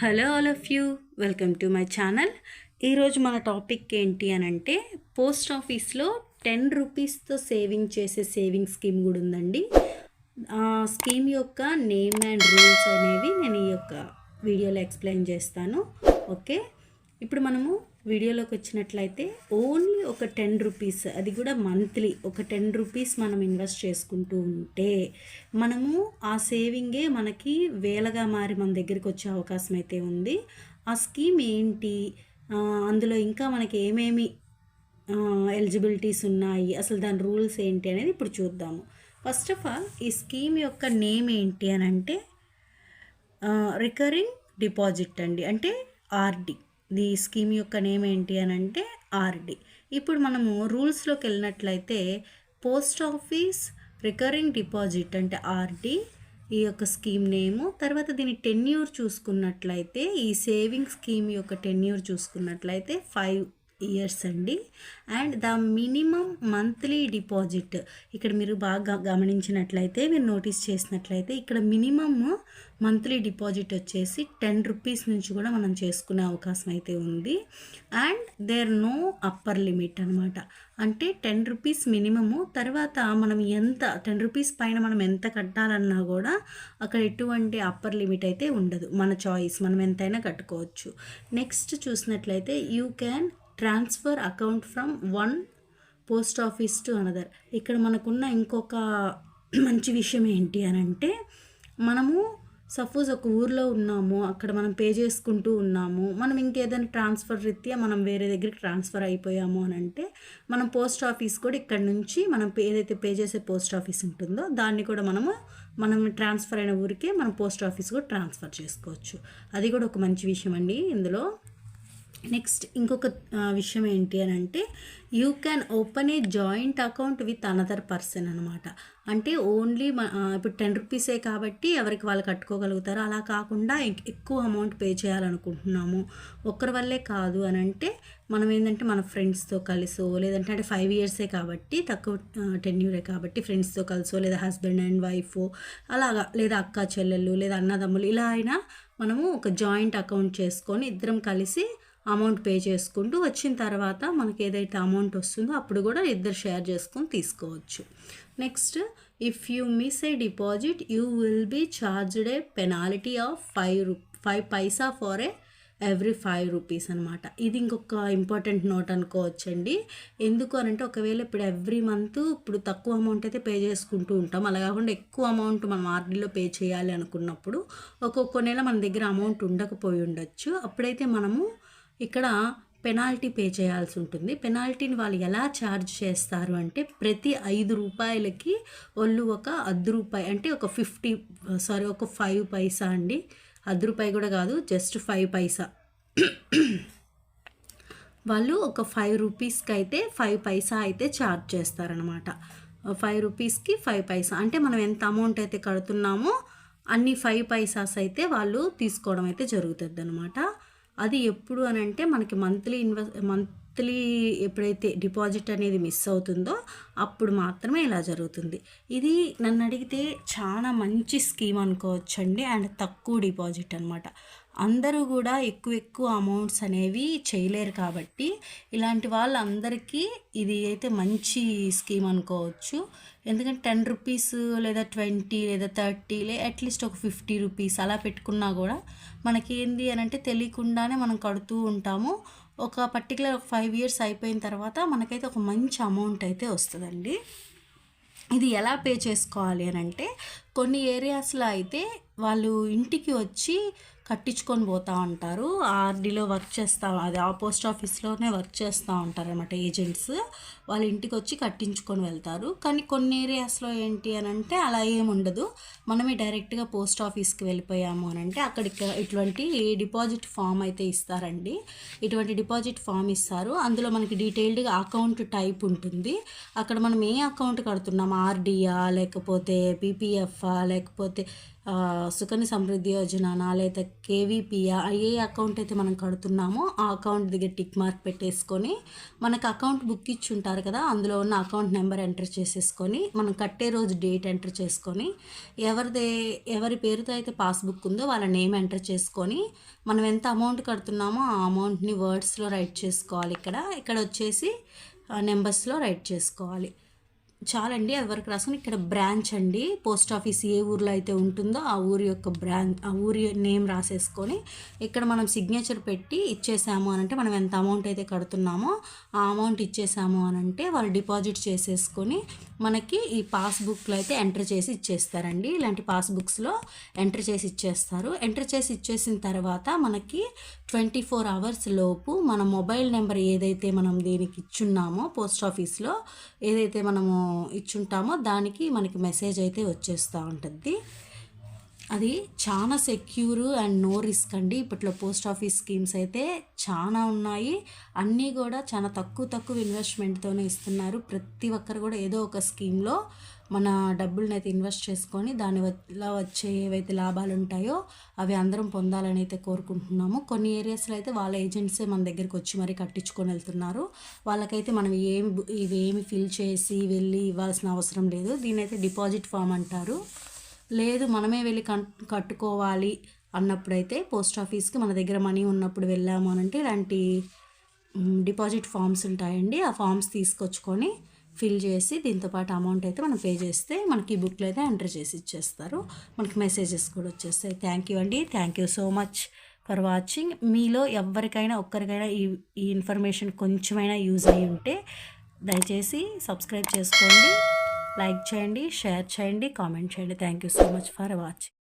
Hello all of you welcome to my channel. ఈరోజు మన topic ఏంటి అని అంటే పోస్ట్ ఆఫీస్లో టెన్ రూపీస్తో సేవింగ్ చేసే సేవింగ్ స్కీమ్ కూడా ఉందండి. ఆ స్కీమ్ యొక్క నేమ్ అండ్ రూల్స్ అనేవి నేను ఈ యొక్క వీడియోలో ఎక్స్ప్లెయిన్ చేస్తాను. ఓకే? ఇప్పుడు మనము వీడియోలోకి వచ్చినట్లయితే ఓన్లీ ఒక టెన్ రూపీస్ అది కూడా మంత్లీ ఒక టెన్ రూపీస్ మనం ఇన్వెస్ట్ చేసుకుంటూ ఉంటే మనము ఆ సేవింగే మనకి వేలగా మారి మన దగ్గరికి వచ్చే అవకాశం అయితే ఉంది. ఆ స్కీమ్ ఏంటి? అందులో ఇంకా మనకి ఏమేమి ఎలిజిబిలిటీస్ ఉన్నాయి? అసలు దాని రూల్స్ ఏంటి అనేది ఇప్పుడు చూద్దాము. ఫస్ట్ ఆఫ్ ఆల్ ఈ స్కీమ్ యొక్క నేమ్ ఏంటి అని అంటే రికరింగ్ డిపాజిట్ అండి. అంటే ఆర్డీ దీ స్కీమ్ యొక్క నేమ్ ఏంటి అని అంటే ఆర్డి. ఇప్పుడు మనము రూల్స్లోకి వెళ్ళినట్లయితే పోస్ట్ ఆఫీస్ రికరింగ్ డిపాజిట్ అంటే ఆర్డి ఈ యొక్క స్కీమ్ నేము తర్వాత దీని టెన్యూర్ చూసుకున్నట్లయితే ఈ సేవింగ్ స్కీమ్ యొక్క టెన్యూర్ చూసుకున్నట్లయితే ఫైవ్ ఇయర్స్ అండి. And the minimum monthly deposit ఇక్కడ మీరు బాగా గమనించినట్లయితే మీరు నోటీస్ చేసినట్లయితే ఇక్కడ మినిమమ్ మంత్లీ డిపాజిట్ వచ్చేసి టెన్ రూపీస్ నుంచి కూడా మనం చేసుకునే అవకాశం అయితే ఉంది. And there no upper limit అనమాట అంటే టెన్ రూపీస్ మినిమము తర్వాత మనం ఎంత టెన్ రూపీస్ పైన మనం ఎంత కట్టాలన్నా కూడా అక్కడ ఎటువంటి అప్పర్ లిమిట్ అయితే ఉండదు. మన చాయిస్ మనం ఎంతైనా కట్టుకోవచ్చు. నెక్స్ట్ చూసినట్లయితే you can transfer account from one post office to another. ఇక్కడ మనకున్న ఇంకొక మంచి విషయం ఏంటి అని అంటే మనము సపోజ్ ఒక ఊర్లో ఉన్నాము అక్కడ మనం పే చేసుకుంటూ ఉన్నాము మనం ఇంకేదైనా ట్రాన్స్ఫర్ రీత్యా మనం వేరే దగ్గరికి ట్రాన్స్ఫర్ అయిపోయాము అని అంటే మనం పోస్ట్ ఆఫీస్ కూడా ఇక్కడ నుంచి మనం ఏదైతే పే చేసే పోస్ట్ ఆఫీస్ ఉంటుందో దాన్ని కూడా మనము మనం ట్రాన్స్ఫర్ అయిన ఊరికే మనం పోస్ట్ ఆఫీస్ కూడా ట్రాన్స్ఫర్ చేసుకోవచ్చు. అది కూడా ఒక మంచి విషయం అండి ఇందులో. నెక్స్ట్ ఇంకొక విషయం ఏంటి అని అంటే you can open a joint account with another person అనమాట అంటే ఓన్లీ ఇప్పుడు టెన్ రూపీసే కాబట్టి ఎవరికి వాళ్ళు కట్టుకోగలుగుతారు అలా కాకుండా ఎక్కువ అమౌంట్ పే చేయాలనుకుంటున్నాము. ఒక్కరి వల్లే కాదు అని అంటే మనం ఏంటంటే మన ఫ్రెండ్స్తో కలిసో లేదంటే అంటే ఫైవ్ ఇయర్సే కాబట్టి తక్కువ టెన్యూరే కాబట్టి ఫ్రెండ్స్తో కలిసో లేదా హస్బెండ్ అండ్ వైఫ్ అలాగా లేదా అక్క చెల్లెళ్ళు లేదా అన్నదమ్ములు ఇలా అయినా మనము ఒక జాయింట్ అకౌంట్ చేసుకొని ఇద్దరం కలిసి అమౌంట్ పే చేసుకుంటూ వచ్చిన తర్వాత మనకి ఏదైతే అమౌంట్ వస్తుందో అప్పుడు కూడా ఇద్దరు షేర్ చేసుకొని తీసుకోవచ్చు. Next if you miss a deposit you will be charged a penalty of five rupee five paisa for a every five rupees అనమాట ఇది ఇంకొక ఇంపార్టెంట్ నోట్ అనుకోవచ్చండి. ఎందుకు అని అంటే ఒకవేళ ఇప్పుడు ఎవ్రీ మంత్ ఇప్పుడు తక్కువ అమౌంట్ అయితే పే చేసుకుంటూ ఉంటాం. అలా కాకుండా ఎక్కువ అమౌంట్ మనం ఆర్డీలో పే చేయాలి అనుకున్నప్పుడు ఒక్కొక్క నెల మన దగ్గర అమౌంట్ ఉండకపోయి ఉండొచ్చు. అప్పుడైతే మనము ఇక్కడ పెనాల్టీ పే చేయాల్సి ఉంటుంది. పెనాల్టీని వాళ్ళు ఎలా ఛార్జ్ చేస్తారు అంటే ప్రతి ఐదు రూపాయలకి వాళ్ళు ఒక అర్ధ రూపాయి అంటే ఒక ఫిఫ్టీ సారీ ఒక ఫైవ్ పైసా అండి. అర్ధ రూపాయి కూడా కాదు జస్ట్ ఫైవ్ పైసా. వాళ్ళు ఒక ఫైవ్ రూపీస్కి అయితే ఫైవ్ పైసా అయితే ఛార్జ్ చేస్తారనమాట ఫైవ్ రూపీస్కి ఫైవ్ పైసా. అంటే మనం ఎంత అమౌంట్ అయితే కడుతున్నామో అన్ని ఫైవ్ పైసాస్ అయితే వాళ్ళు తీసుకోవడం అయితే జరుగుతుంది అనమాట అది ఎప్పుడు అని అంటే మనకి మంత్లీ ఇన్వెస్ట్ మంత్లీ ఎప్పుడైతే డిపాజిట్ అనేది మిస్ అవుతుందో అప్పుడు మాత్రమే ఇలా జరుగుతుంది. ఇది నన్ను అడిగితే చాలా మంచి స్కీమ్ అనుకోవచ్చండి. అండ్ తక్కువ డిపాజిట్ అనమాట అందరూ కూడా ఎక్కువ ఎక్కువ అమౌంట్స్ అనేవి చేయలేరు కాబట్టి ఇలాంటి వాళ్ళందరికీ ఇది అయితే మంచి స్కీమ్ అనుకోవచ్చు. ఎందుకంటే టెన్ రూపీస్ లేదా ట్వంటీ లేదా థర్టీ లే అట్లీస్ట్ ఒక ఫిఫ్టీ రూపీస్ అలా పెట్టుకున్నా కూడా మనకి ఏంది అని అంటే తెలియకుండానే మనం కడుతూ ఉంటాము. ఒక పర్టికులర్ ఒక ఫైవ్ ఇయర్స్ అయిపోయిన తర్వాత మనకైతే ఒక మంచి అమౌంట్ అయితే వస్తుందండి. ఇది ఎలా పే చేసుకోవాలి అని అంటే కొన్ని ఏరియాస్లో అయితే వాళ్ళు ఇంటికి వచ్చి కట్టించుకొని పోతూ ఉంటారు. ఆర్డీలో వర్క్ చేస్తూ అది ఆ పోస్ట్ ఆఫీస్లోనే వర్క్ చేస్తూ ఉంటారు అనమాట ఏజెంట్స్. వాళ్ళ ఇంటికి వచ్చి కట్టించుకొని వెళ్తారు. కానీ కొన్ని ఏరియాస్లో ఏంటి అని అంటే అలా ఏమి ఉండదు మనమే డైరెక్ట్గా పోస్ట్ ఆఫీస్కి వెళ్ళిపోయాము అని అంటే అక్కడికి ఇటువంటి డిపాజిట్ ఫామ్ అయితే ఇస్తారండి. ఇటువంటి డిపాజిట్ ఫామ్ ఇస్తారు. అందులో మనకి డీటెయిల్డ్గా అకౌంట్ టైప్ ఉంటుంది. అక్కడ మనం ఏ అకౌంట్ కడుతున్నాం? ఆర్డీయా లేకపోతే పీపీఎఫ్ఆ లేకపోతే సుకన్య సమృద్ధి యోజన లేదా కేవీపీఆ ఏ అకౌంట్ అయితే మనం కడుతున్నామో ఆ అకౌంట్ దగ్గర టిక్ మార్క్ పెట్టేసుకొని మనకు అకౌంట్ బుక్ ఇచ్చి ఉంటారు కదా అందులో ఉన్న అకౌంట్ నెంబర్ ఎంటర్ చేసేసుకొని మనం కట్టే రోజు డేట్ ఎంటర్ చేసుకొని ఎవరిదే ఎవరి పేరుతో అయితే పాస్బుక్ ఉందో వాళ్ళ నేమ్ ఎంటర్ చేసుకొని మనం ఎంత అమౌంట్ కడుతున్నామో ఆ అమౌంట్ని వర్డ్స్లో రైట్ చేసుకోవాలి ఇక్కడ. ఇక్కడ వచ్చేసి నెంబర్స్లో రైట్ చేసుకోవాలి. చాలండి అది వరకు రాసుకుని ఇక్కడ బ్రాంచ్ అండి. పోస్ట్ ఆఫీస్ ఏ ఊర్లో అయితే ఉంటుందో ఆ ఊరి యొక్క బ్రాంచ్ ఆ ఊరి నేమ్ రాసేసుకొని ఇక్కడ మనం సిగ్నేచర్ పెట్టి ఇచ్చేసాము అని అంటే మనం ఎంత అమౌంట్ అయితే కడుతున్నామో ఆ అమౌంట్ ఇచ్చేసాము అని అంటే వాళ్ళు డిపాజిట్ చేసేసుకొని మనకి ఈ పాస్బుక్లో అయితే ఎంటర్ చేసి ఇచ్చేస్తారండి. ఇలాంటి పాస్బుక్స్లో ఎంటర్ చేసి ఇచ్చేస్తారు. ఎంటర్ చేసి ఇచ్చేసిన తర్వాత మనకి ట్వంటీ ఫోర్ అవర్స్ లోపు మన మొబైల్ నెంబర్ ఏదైతే మనం దీనికి ఇచ్చున్నామో పోస్ట్ ఆఫీస్లో ఏదైతే మనము ఇచ్చుంటామో దానికి మనకి మెసేజ్ అయితే వచ్చేస్తూ ఉంటుంది. అది చాలా సెక్యూర్ అండ్ నో రిస్క్ అండి. ఇప్పట్లో పోస్ట్ ఆఫీస్ స్కీమ్స్ అయితే చాలా ఉన్నాయి. అన్నీ కూడా చాలా తక్కువ తక్కువ ఇన్వెస్ట్మెంట్తోనే ఇస్తున్నారు. ప్రతి ఒక్కరు కూడా ఏదో ఒక స్కీమ్లో మన డబ్బులను అయితే ఇన్వెస్ట్ చేసుకొని దాని వల్ల వచ్చే ఏవైతే లాభాలు ఉంటాయో అవి అందరం పొందాలని అయితే కోరుకుంటున్నాము. కొన్ని ఏరియాస్లో అయితే వాళ్ళ ఏజెంట్సే మన దగ్గరికి వచ్చి మరి కట్టించుకొని వెళ్తున్నారు. వాళ్ళకైతే మనం ఏమి ఇవేమి ఫిల్ చేసి వెళ్ళి ఇవ్వాల్సిన అవసరం లేదు. దీని అయితే డిపాజిట్ ఫామ్ అంటారు. లేదు మనమే వెళ్ళి కన్ కట్టుకోవాలి అన్నప్పుడైతే పోస్ట్ ఆఫీస్కి మన దగ్గర మనీ ఉన్నప్పుడు వెళ్ళాము అని అంటే ఇలాంటి డిపాజిట్ ఫామ్స్ ఉంటాయండి. ఆ ఫామ్స్ తీసుకొచ్చుకొని ఫిల్ చేసి దీంతో పాటు అమౌంట్ అయితే మనం పే చేస్తే మనకి ఈ బుక్లో అయితే ఎంటర్ చేసి ఇచ్చేస్తారు. మనకి మెసేజెస్ కూడా వచ్చేస్తాయి. థ్యాంక్ యూ అండి. Thank you so much for watching. మీలో ఎవరికైనా ఒక్కరికైనా ఈ ఈ ఇన్ఫర్మేషన్ కొంచెమైనా యూజ్ అయ్యి ఉంటే దయచేసి సబ్స్క్రైబ్ చేసుకోండి. లైక్ చేయండి షేర్ చేయండి కామెంట్ చేయండి. Thank you so much for watching